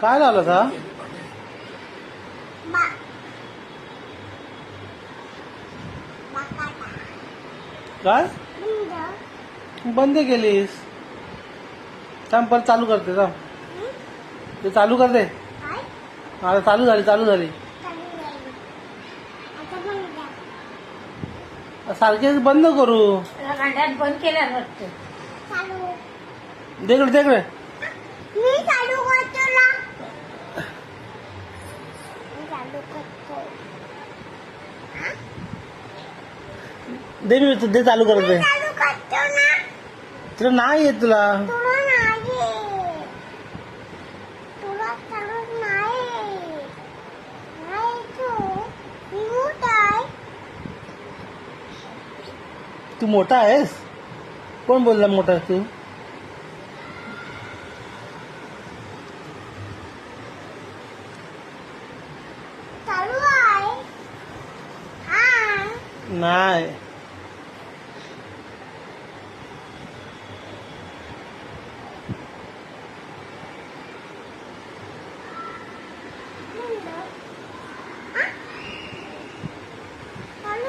काय लावलं का काय? बंद बंद केलीस. थांब परत चालू करते थांब. हं? ते चालू कर दे. काय? आता चालू झाली चालू झाली. चालू राहील आता बंद सारखे बंद करू. गाड्यात बंद चालू. देकडे देकडे मी चालू करतो ना मी चालू करतो. दे मी दे चालू करत. दे तुला नाही येत तुला. तू. मोठा आहेस? कोण बोलला मोठा तू चालू आहे हा नाही.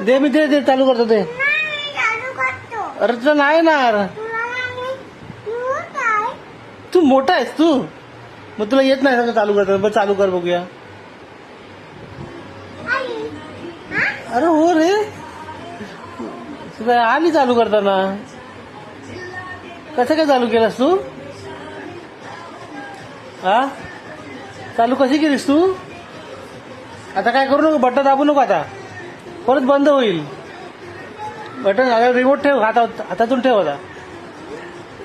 दे मी दे दे चालू करतो ते. अरे तुला नाही ना तू मोठा आहेस तू. मग तुला येत नाही सगळं चालू करतो बरं चालू कर बघूया. अरे हो रे. तुला आली चालू करताना? कसं काय चालू केलंस तू? हा? चालू कशी केलीस तू? आता काय करू नको बटन दाबू नको आता. परत बंद होईल. बटन आता रिमोट ठेव हातात हातातून ठेव आता.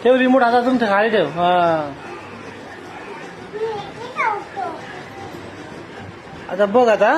ठेव रिमोट हातातून ठेव खाली ठेव. हा. आता बघ आता.